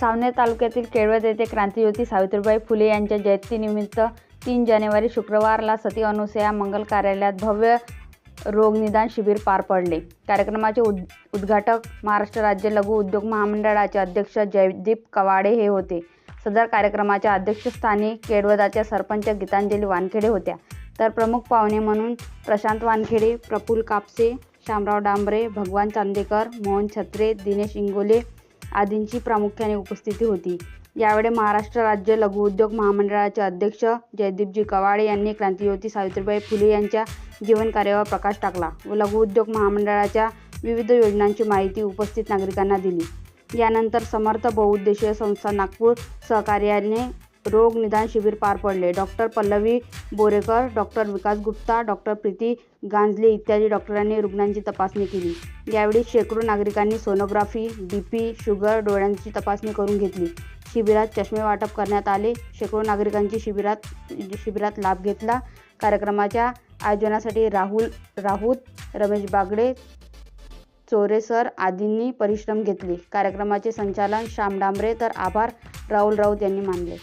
सावनेर तालुक्यातील केळवद येथे क्रांतिज्योती सावित्रीबाई फुले यांच्या जयंतीनिमित्त तीन जानेवारी शुक्रवारला सती अनुसया मंगल कार्यालयात भव्य रोगनिदान शिबिर पार पडले. कार्यक्रमाचे उद उद्घाटक महाराष्ट्र राज्य लघु उद्योग महामंडळाचे अध्यक्ष जयदीप कवाडे हे होते. सदर कार्यक्रमाच्या अध्यक्षस्थानी केळवदाच्या सरपंच गीतांजली वानखेडे होत्या. तर प्रमुख पाहुणे म्हणून प्रशांत वानखेडे प्रफुल कापसे शामराव डांबरे भगवान चांदेकर मोहन छत्रे दिनेश इंगोले आदींची प्रामुख्याने उपस्थिती होती. यावेळी महाराष्ट्र राज्य लघुउद्योग महामंडळाचे अध्यक्ष जयदीपजी कवाडे यांनी क्रांतिज्योती सावित्रीबाई फुले यांच्या जीवनकार्यावर प्रकाश टाकला व लघुउद्योग महामंडळाच्या विविध योजनांची माहिती उपस्थित नागरिकांना दिली. यानंतर समर्थ बहुउद्देशीय संस्था नागपूर सहकार्याने रोग निदान शिबिर पार पडले. Doctor Pallavi Borekar doctor Vikas Gupta doctor Preeti Ganjale इत्यादी डॉक्टरांनी रुग्णांची तपासणी केली. यावेळी शेकडो नागरिकांनी सोनोग्राफी बी पी शुगर डोळ्यांची तपासणी करून घेतली. शिबिरात चष्मे वाटप करण्यात आले. शेकडो नागरिकांची शिबिरात शिबिरात लाभ घेतला. कार्यक्रमाच्या आयोजनासाठी राहुल राऊत रमेश बागडे चोरेसर आदींनी परिश्रम घेतले. कार्यक्रमाचे संचालन श्याम डांबरे तर आभार राहुल राऊत यांनी मानले.